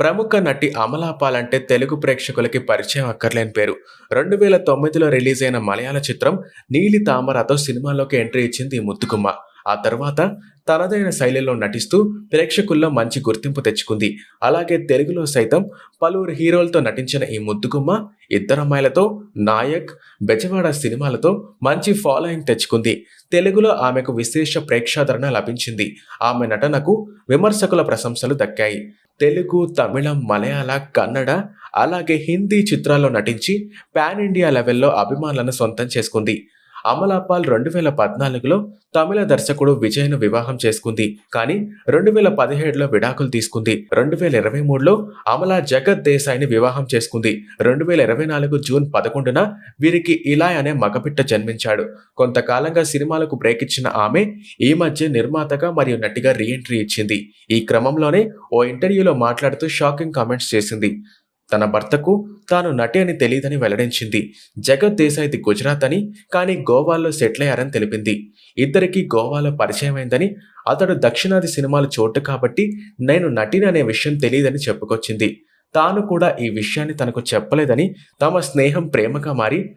ప్రముఖ నటి అమలాపాల్ అంటే తెలుగు ప్రేక్షకులకి పరిచయం అక్కర్లేని పేరు. రెండు వేల తొమ్మిదిలో రిలీజ్ అయిన మలయాళ చిత్రం నీలి తామరతో సినిమాలోకి ఎంట్రీ ఇచ్చింది ఈ ఆ తర్వాత తనదైన శైలిలో నటిస్తూ ప్రేక్షకుల్లో మంచి గుర్తింపు తెచ్చుకుంది. అలాగే తెలుగులో సైతం పలువురు హీరోలతో నటించిన ఈ ముద్దుగుమ్మ ఇద్దరమ్మాయిలతో నాయక్ బెజవాడ సినిమాలతో మంచి ఫాలోయింగ్ తెచ్చుకుంది. తెలుగులో ఆమెకు విశేష ప్రేక్షాదరణ లభించింది. ఆమె నటనకు విమర్శకుల ప్రశంసలు దక్కాయి. తెలుగు తమిళం మలయాళ కన్నడ అలాగే హిందీ చిత్రాల్లో నటించి పాన్ ఇండియా లెవెల్లో అభిమానులను సొంతం చేసుకుంది. అమలాపాల్ రెండు వేల పద్నాలుగులో తమిళ దర్శకుడు విజయ్ను వివాహం చేసుకుంది. కానీ రెండు వేల పదిహేడులో విడాకులు తీసుకుంది. రెండు వేల ఇరవై మూడులో అమలా జగత్ దేశాయ్ని వివాహం చేసుకుంది. రెండు వేల ఇరవై నాలుగు జూన్ పదకొండున వీరికి ఇలాయ్ అనే మగపిట్ట జన్మించాడు. కొంతకాలంగా సినిమాలకు బ్రేక్ ఇచ్చిన ఆమె ఈ మధ్య నిర్మాతగా మరియు నటిగా రీఎంట్రీ ఇచ్చింది. ఈ క్రమంలోనే ఓ ఇంటర్వ్యూలో మాట్లాడుతూ షాకింగ్ కామెంట్స్ చేసింది. తన భర్తకు తాను నటి అని తెలియదని వెల్లడించింది. జగత్ దేశాయిది గుజరాత్ అని కానీ గోవాలో సెటిల్ అయ్యారని తెలిపింది. ఇద్దరికి గోవాలో పరిచయమైందని అతడు దక్షిణాది సినిమాలు చోటు కాబట్టి నేను నటిని అనే విషయం తెలియదని చెప్పుకొచ్చింది. తాను కూడా ఈ విషయాన్ని తనకు చెప్పలేదని తమ స్నేహం ప్రేమగా మారి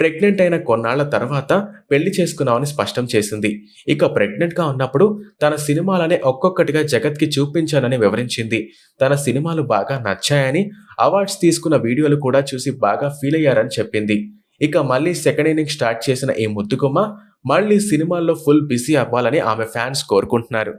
ప్రెగ్నెంట్ అయిన కొన్నాళ్ళ తర్వాత పెళ్ళి చేసుకున్నామని స్పష్టం చేసింది. ఇక ప్రెగ్నెంట్గా ఉన్నప్పుడు తన సినిమాలనే ఒక్కొక్కటిగా జగత్కి చూపించానని వివరించింది. తన సినిమాలు బాగా నచ్చాయని అవార్డ్స్ తీసుకున్న వీడియోలు కూడా చూసి బాగా ఫీల్ అయ్యారని చెప్పింది. ఇక మళ్ళీ సెకండ్ ఇన్నింగ్ స్టార్ట్ చేసిన ఈ ముద్దుగుమ్మ మళ్ళీ సినిమాల్లో ఫుల్ బిజీ అవ్వాలని ఆమె ఫ్యాన్స్ కోరుకుంటున్నారు.